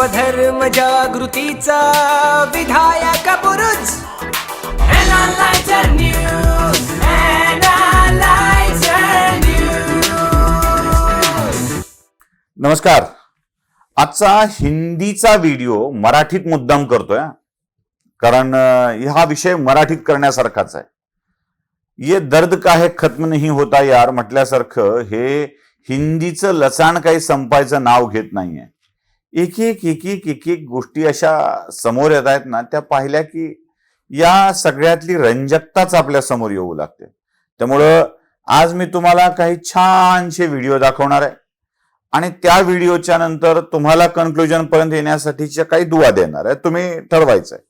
स्वधर्म जागृतीचा विधायक News. नमस्कार आजचा हिंदीचा व्हिडिओ मराठीत मुद्दाम करतोय हा. कारण हा विषय मराठीत करण्यासारखाच आहे ये दर्द का है खत्म नाही होता यार म्हटल्यासारखं हे हिंदीचं लचाण काही संपायचं नाव घेत नाहीये एक एक एक एक एक एक गोष्टी अशा समोर येत आहेत ना त्या पाहिल्या की या सगळ्यातली रंजकताच आपल्यासमोर येऊ लागते. त्यामुळं आज मी तुम्हाला काही छानशे व्हिडिओ दाखवणार आहे. आणि त्या व्हिडिओच्या नंतर तुम्हाला कन्क्लुजन पर्यंत येण्यासाठीच्या काही दुवा देणार आहे. तुम्ही ठरवायचं आहे.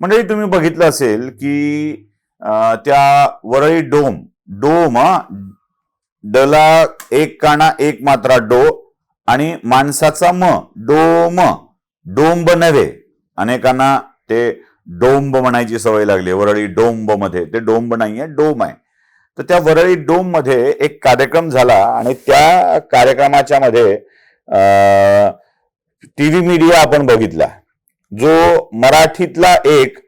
मंडळी तुम्ही बघितलं असेल की त्या वरळी डोम डोम डला एक काना एक मात्रा डो आणि माणसाचा म डोम. डोंब नव्हे. अनेकांना ते डोंब म्हणायची सवय लागली. वरळी डोंबमध्ये ते डोंब नाहीये डोम आहे. तर त्या वरळी डोममध्ये एक कार्यक्रम झाला आणि त्या कार्यक्रमाच्या मध्ये टीव्ही मीडिया आपण बघितला. जो मराठीतला एक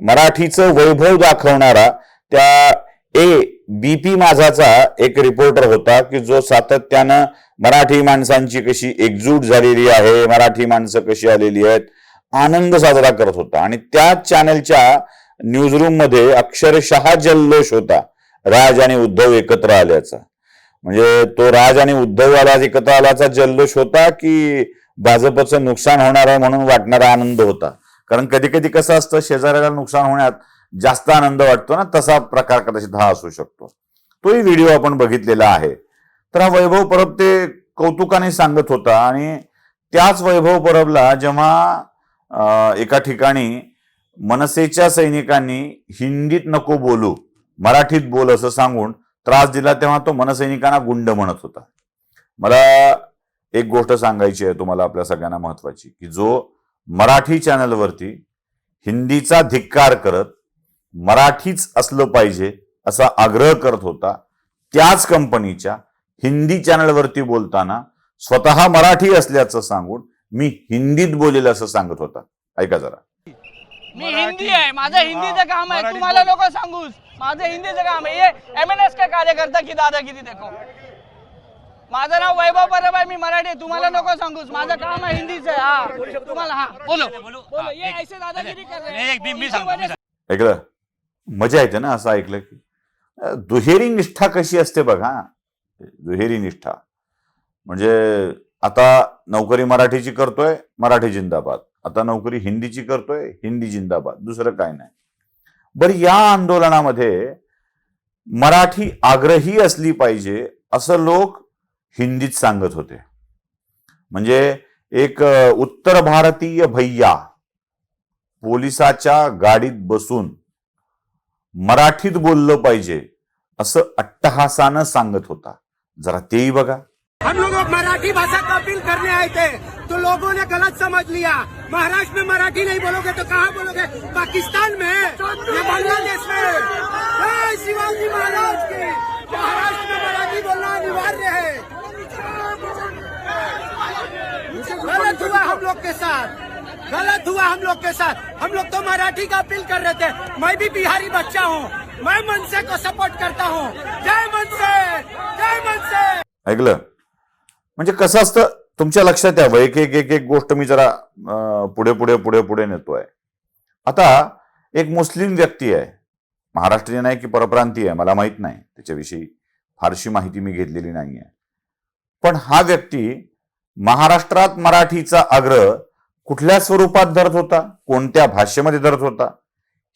मराठीचं वैभव दाखवणारा त्या ए बीपी माझाचा एक रिपोर्टर होता की जो सातत्यानं मराठी माणसांची कशी एकजूट झालेली आहे मराठी माणसं कशी आलेली आहेत आनंद साजरा करत होता. आणि त्याच चॅनलच्या न्यूजरूममध्ये अक्षरशः जल्लोष होता राज आणि उद्धव एकत्र आल्याचा. म्हणजे तो राज आणि उद्धव आला एकत्र आल्याचा जल्लोष होता की भाजपचं नुकसान होणार आहे म्हणून वाटणारा आनंद होता. कारण कधी कधी कसं असतं शेजाऱ्याला नुकसान होण्यात जास्त आनंद वाटतो ना तसा प्रकार कदाचित हा असू शकतो. तोही व्हिडिओ आपण बघितलेला आहे. तर हा वैभव परब ते कौतुकाने सांगत होता आणि त्याच वैभव परबला जेव्हा एका ठिकाणी मनसेच्या सैनिकांनी हिंदीत नको बोलू मराठीत बोल असं सांगून त्रास दिला तेव्हा तो मनसैनिकांना गुंड म्हणत होता. मला एक गोष्ट सांगायची आहे तुम्हाला आपल्या सगळ्यांना महत्वाची की जो मराठी चॅनलवरती हिंदीचा धिक्कार करत मराठीच असलं पाहिजे असा आग्रह करत होता. त्याच कंपनीच्या हिंदी चॅनलवरती बोलताना स्वतः मराठी असल्याचं सांगून मी हिंदीत बोलेल असं सांगत होता. ऐका जरा. मी हिंदी आहे. माझं हिंदीचं काम आहे. तुम्हाला लोक सांगूस माझं हिंदीचं काम आहे. ये एम एन एस का कार्यकर्ता की दादागिरी देखो माझं नाव वैभव परब आहे. मी मराठी आहे. तुम्हाला नको सांगूस माझं काम आहे हिंदीचं. आहे हा तुम्हाला हा. बोलो बोलो. ये ऐसे दादागिरी कर रहे हैं. ऐकलं? मजा येते ना असं ऐकलं की. दुहेरी निष्ठा कशी असते बघा. दुहेरी निष्ठा. म्हणजे आता नोकरी मराठीची करतोय मराठी जिंदाबाद. आता नोकरी हिंदीची करतोय हिंदी जिंदाबाद. दुसरं काय नाही. बरं या आंदोलनामध्ये मराठी आग्रही असली पाहिजे असं लोक हिंदीत सांगत होते. म्हणजे एक उत्तर भारतीय भैया पोलिसाच्या गाडीत बसून मराठीत बोललं पाहिजे असं अट्टहासानं सांगत होता. जरा तेही बघा. हम लोग मराठी भाषा का अपील करने आए थे? तो लोगों ने गलत समझ लिया। महाराष्ट्र में मराठी नहीं बोलोगे तो कहाँ बोलोगे? पाकिस्तान में? या बांग्लादेश में? शिवाजी महाराज की। महाराष्ट्र में मराठी बोलना अनिवार्य है। गलत हुआ हम लोग के साथ। गलत हुआ हम लोग के साथ। हम लोग तो मराठी का अपील कर रहे थे। मैं भी बिहारी बच्चा हूँ। मैं मनसे को सपोर्ट करता हूँ। जय मनसे! जय मनसे! ऐकलं? म्हणजे कसं असतं? तुमच्या लक्षात यावं एक एक एक एक गोष्ट मी जरा पुढे पुढे पुढे पुढे नेतोय आता एक मुस्लिम व्यक्ती आहे. महाराष्ट्रीयन आहे की परप्रांतीय आहे मला माहीत नाही. त्याच्याविषयी फारशी माहिती मी घेतलेली नाही आहे पण हा व्यक्ती महाराष्ट्रात मराठीचा आग्रह कुठल्या स्वरूपात धरत होता? कोणत्या भाषेमध्ये धरत होता?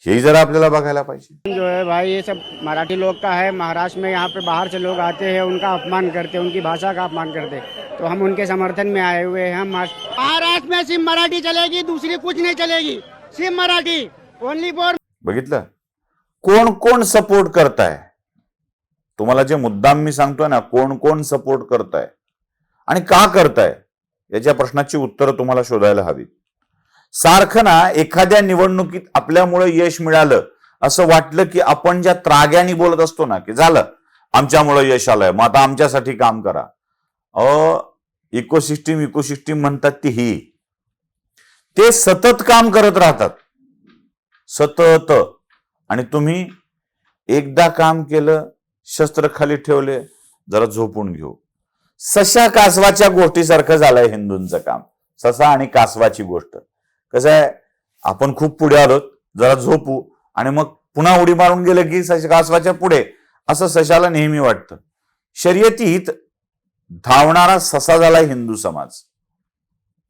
हेही जरा आपल्याला बघायला पाहिजे. जो है भाई ये सब मराठी लोग का है महाराष्ट्र में यहाँ पे बाहर से लोग आते हैं उनका अपमान करते हैं उनकी भाषा का अपमान करते हैं। तो हम उनके समर्थन में आए हुए हैं हम महाराष्ट्र में सिर्फ मराठी चलेगी दूसरी कुछ नहीं चलेगी। सिर्फ मराठी ओनली फॉर बघितलं? कोण कोण सपोर्ट करताय? तुम्हाला जे मुद्दाम मी सांगतोय ना कोण कोण सपोर्ट करताय? आणि का करताय? याच्या प्रश्नाची उत्तरं तुम्हाला शोधायला हवी. सारखं ना एखाद्या निवडणुकीत आपल्यामुळे यश मिळालं असं वाटलं की आपण ज्या त्राग्याने बोलत असतो ना की झालं आमच्यामुळे यश आलंय मग आता आमच्यासाठी काम करा. अ इकोसिस्टीम इकोसिस्टीम म्हणतात ती ही. ते सतत काम करत राहतात. सतत. आणि तुम्ही एकदा काम केलं शस्त्र खाली ठेवले जरा झोपून घेऊ. सशा कासवाच्या गोष्टीसारखं झालंय हिंदूंचं काम. ससा आणि कासवाची गोष्ट. कसं आहे? आपण खूप पुढे आलोत जरा झोपू आणि मग पुन्हा उडी मारून गेलं की सश कासवाच्या पुढे. असं सशाला नेहमी वाटतं. शर्यतीत धावणारा ससा झालाय हिंदू समाज.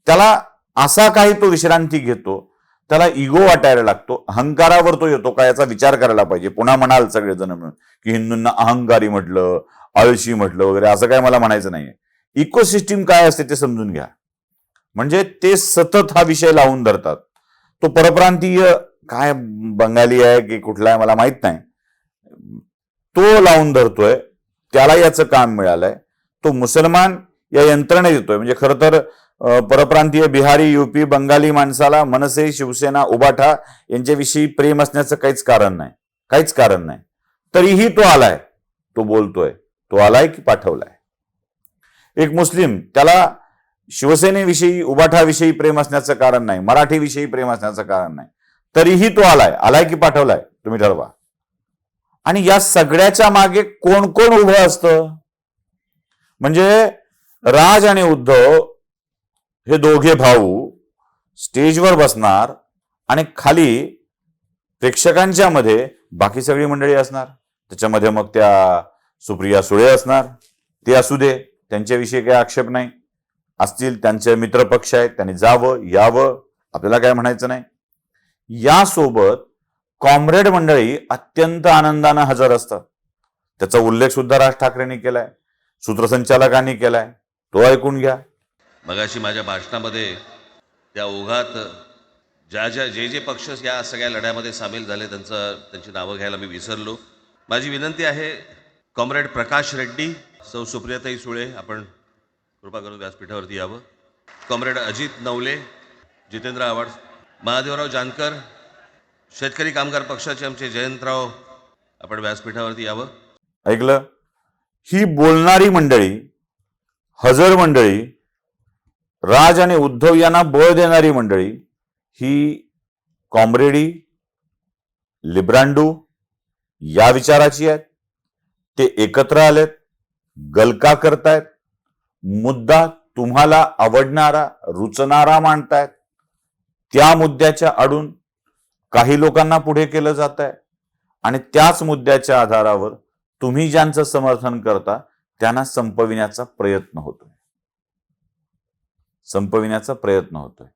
त्याला असा काही तो विश्रांती घेतो त्याला इगो वाटायला लागतो. अहंकारावर तो येतो का याचा विचार करायला पाहिजे. पुन्हा म्हणाल सगळेजण मिळून की हिंदूंना अहंकारी म्हटलं आळशी म्हटलं वगैरे असं काय मला म्हणायचं नाहीये. इकोसिस्टीम काय असते ते समजून घ्या. म्हणजे ते सतत हा विषय लावून धरतात. तो परप्रांतीय काय बंगाली आहे की कुठला आहे मला माहीत नाही. तो लावून धरतोय त्याला याचं काम मिळालंय. तो मुसलमान या यंत्रणेत येतोय. म्हणजे खरं तर परप्रांतीय बिहारी युपी बंगाली माणसाला मनसे शिवसेना उबाठा यांच्याविषयी प्रेम असण्याचं काहीच कारण नाही. काहीच कारण नाही. तरीही तो आलाय. तो बोलतोय. तो आलाय की पाठवलाय. एक मुस्लिम त्याला शिवसेनेविषयी उबाठाविषयी प्रेम असण्याचं कारण नाही. मराठीविषयी प्रेम असण्याचं कारण नाही. तरीही तो आलाय. आलाय की पाठवलाय? तुम्ही ठरवा. आणि या सगळ्याच्या मागे कोण कोण उभं असतं? म्हणजे राज आणि उद्धव हे दोघे भाऊ स्टेजवर बसणार आणि खाली प्रेक्षकांच्या मध्ये बाकी सगळी मंडळी असणार. त्याच्यामध्ये मग त्या सुप्रिया सुळे असणार. ते असू दे त्यांच्याविषयी काही आक्षेप नाही. असतील त्यांचे मित्रपक्ष आहेत त्यांनी जावं यावं आपल्याला काय म्हणायचं नाही. यासोबत कॉम्रेड मंडळी अत्यंत आनंदानं हजर असतात. त्याचा उल्लेख सुद्धा राज ठाकरेंनी केलाय सूत्रसंचालकांनी केलाय. तो ऐकून घ्या. मगाशी माझ्या भाषणामध्ये त्या ओघात ज्या ज्या जे जे पक्ष या सगळ्या लढ्यामध्ये सामील झाले त्यांचं त्यांची नावं घ्यायला मी विसरलो. माझी विनंती आहे कॉम्रेड प्रकाश रेड्डी सौ सुप्रियाताई सुळे आपण कृपा करून व्यासपीठावरती यावं. कॉम्रेड अजित नवले जितेंद्र आव्हाड महादेवराव जानकर शेतकरी कामगार पक्षाचे आमचे जयंतराव आपण व्यासपीठावरती यावं. ऐकलं? ही बोलणारी मंडळी हजर मंडळी राज आणि उद्धव यांना बळ देणारी मंडळी ही कॉम्रेडी लिब्रांडू या विचाराची आहेत. ते एकत्र आलेत गलका करतायत. मुद्दा तुम्हाला आवडणारा रुचणारा मांडतायत. त्या मुद्द्याच्या आडून काही लोकांना पुढे केलं जात आहे आणि त्याच मुद्द्याच्या आधारावर तुम्ही ज्यांचं समर्थन करता त्यांना संपविण्याचा प्रयत्न होतोय. संपविण्याचा प्रयत्न होतोय.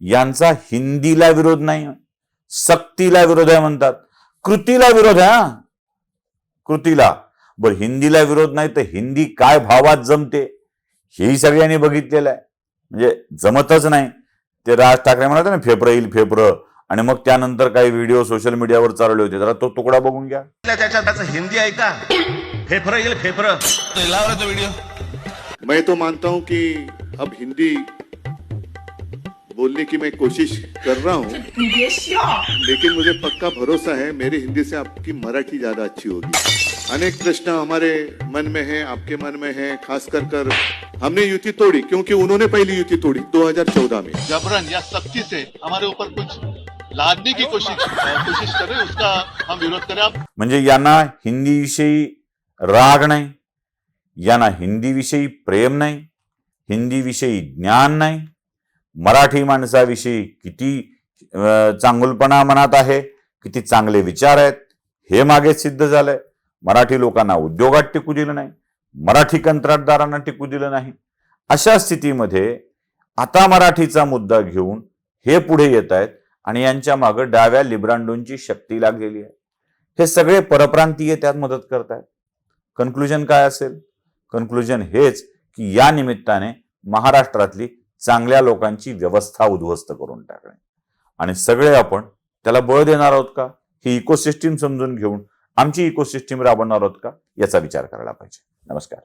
यांचा हिंदीला विरोध नाही सक्तीला विरोध आहे म्हणतात. कृतीला विरोध आहे हा. कृतीला. बर हिंदीला विरोध नाही तर हिंदी काय भावात जमते हेही सगळ्यांनी बघितलेलं आहे. म्हणजे जमतच नाही. ते राज ठाकरे म्हणत ना फेफरं येईल फेफरं. आणि मग त्यानंतर काही व्हिडिओ सोशल मीडियावर चालवले होते. जरा तो तुकडा बघून घ्या. त्याच्या त्याचं हिंदी ऐका फेफरं येईल फेफरं. लावलं तो व्हिडिओ. मैं तो मानता हूं कि अब हिंदी बोलने की मैं कोशिश कर रहा हूँ। लेकिन मुझे पक्का भरोसा है मेरी हिंदी से आपकी मराठी ज़्यादा अच्छी होगी। अनेक प्रश्न हमारे मन में हैं आपके मन में हैं खास कर कर हमने युति तोड़ी क्योंकि उन्होंने पहली युति तोड़ी 2014 में। जबरन या सख्ती से हमारे ऊपर कुछ लादने की कोशिश कोशिश कर रहे उसका हम विरोध करें। आप म्हणजे यांना हिंदीविषयी राग नाही यांना हिंदीविषयी प्रेम नाही हिंदीविषयी ज्ञान नाही मराठी माणसाविषयी किती चांगुलपणा मनात आहे किती चांगले विचार आहेत हे मागे सिद्ध झालंय. मराठी लोकांना उद्योगात टिकू दिलं नाही मराठी कंत्राटदारांना टिकू दिलं नाही. अशा स्थितीमध्ये आता मराठीचा मुद्दा घेऊन हे पुढे येत आहेत आणि यांच्या मागे डाव्या लिब्रांडोंची शक्ती लागलेली आहे. हे सगळे परप्रांतीय त्यात मदत करतायत कन्क्लुजन काय असेल? कन्क्लुजन हेच की या निमित्ताने महाराष्ट्रातली चांगल्या लोकांची व्यवस्था उद्ध्वस्त करून टाकणे. आणि सगळे आपण त्याला बळ देणार आहोत का? ही इकोसिस्टीम समजून घेऊन आमची इकोसिस्टीम राबवणार आहोत का? याचा विचार करायला पाहिजे. नमस्कार.